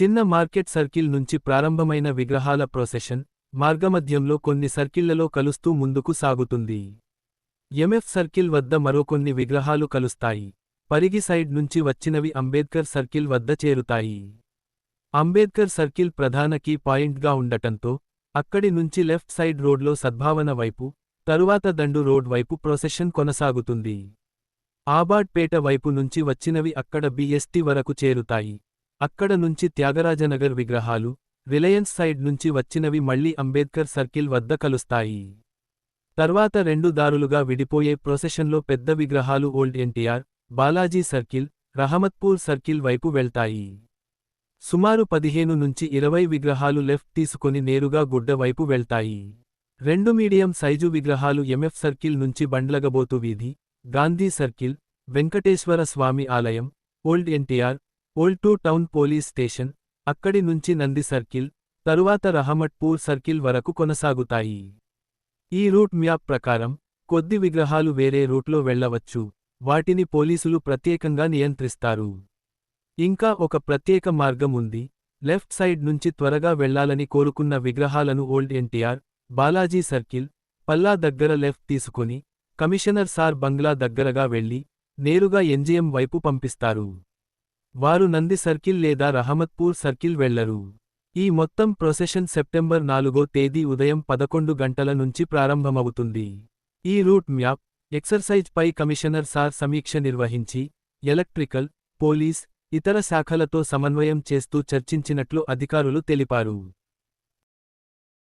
చిన్న market circle నుంచి ప్రారంభమైన విగ్రహాల ప్రొసెషన్ మార్గమధ్యంలో కొన్ని సర్కిళ్ళలో కలుస్తూ ముందుకు సాగుతుంది. ఎంఎఫ్ సర్కిల్ వద్ద మరోకొన్ని విగ్రహాలు కలుస్తాయి. పరిగి సైడ్ నుంచి వచ్చినవి అంబేద్కర్ సర్కిల్ వద్ద చేరుతాయి. అంబేద్కర్ సర్కిల్ ప్రధాన కీ పాయింట్గా ఉండటంతో అక్కడి నుంచి లెఫ్ట్ సైడ్ రోడ్లో సద్భావన వైపు తరువాత దండు రోడ్ వైపు ప్రొసెషన్ కొనసాగుతుంది. ఆబాడ్పేట వైపు నుంచి వచ్చినవి అక్కడ బిఎస్టి వరకు చేరుతాయి. అక్కడ నుంచి త్యాగరాజనగర్ విగ్రహాలు రిలయన్స్ సైడ్ నుంచి వచ్చినవి మళ్ళీ అంబేద్కర్ సర్కిల్ వద్ద కలుస్తాయి. తర్వాత రెండు దారులుగా విడిపోయే ప్రొసెషన్లో పెద్ద విగ్రహాలు old NTR Balaji circle Rahmatpur circle వైపు వెళ్తాయి. సుమారు పదిహేను నుంచి ఇరవై విగ్రహాలు లెఫ్ట్ తీసుకొని నేరుగా గుడ్డ వైపు వెళ్తాయి. రెండు మీడియం సైజు విగ్రహాలు ఎంఎఫ్ సర్కిల్ నుంచి బండ్లగబోతు వీధి గాంధీ సర్కిల్ వెంకటేశ్వర స్వామి ఆలయం old NTR ఓల్టూ town police station అక్కడి నుంచి నంది సర్కిల్ తరువాత రహమట్పూర్ సర్కిల్ వరకు కొనసాగుతాయి. ఈ రూట్ మ్యాప్ ప్రకారం కొద్ది విగ్రహాలు వేరే రూట్లో వెళ్ళవచ్చు వాటిని పోలీసులు ప్రత్యేకంగా నియంత్రిస్తారు. ఇంకా ఒక ప్రత్యేక మార్గం ఉంది లెఫ్ట్ సైడ్ నుంచి త్వరగా వెళ్ళాలని కోరుకున్న విగ్రహాలను ఓల్డ్ ఎన్టీఆర్ బాలాజీ సర్కిల్ పల్లా దగ్గర లెఫ్ట్ తీసుకుని కమిషనర్ సార్ బంగ్లా దగ్గరగా వెళ్ళి నేరుగా ఎంజీఎం వైపు పంపిస్తారు. వారు నంది సర్కిల్ లేదా రహమత్పూర్ సర్కిల్ వెళ్ళరు. ఈ మొత్తం ప్రొసెషన్ సెప్టెంబర్ నాలుగో తేదీ ఉదయం పదకొండు గంటల నుంచి ప్రారంభమవుతుంది. ఈ రూట్ మ్యాప్ ఎక్సర్సైజ్ పై కమిషనర్ సార్ సమీక్ష నిర్వహించి ఎలక్ట్రికల్ పోలీస్ ఇతర శాఖలతో సమన్వయం చేస్తూ చర్చించినట్లు అధికారులు తెలిపారు.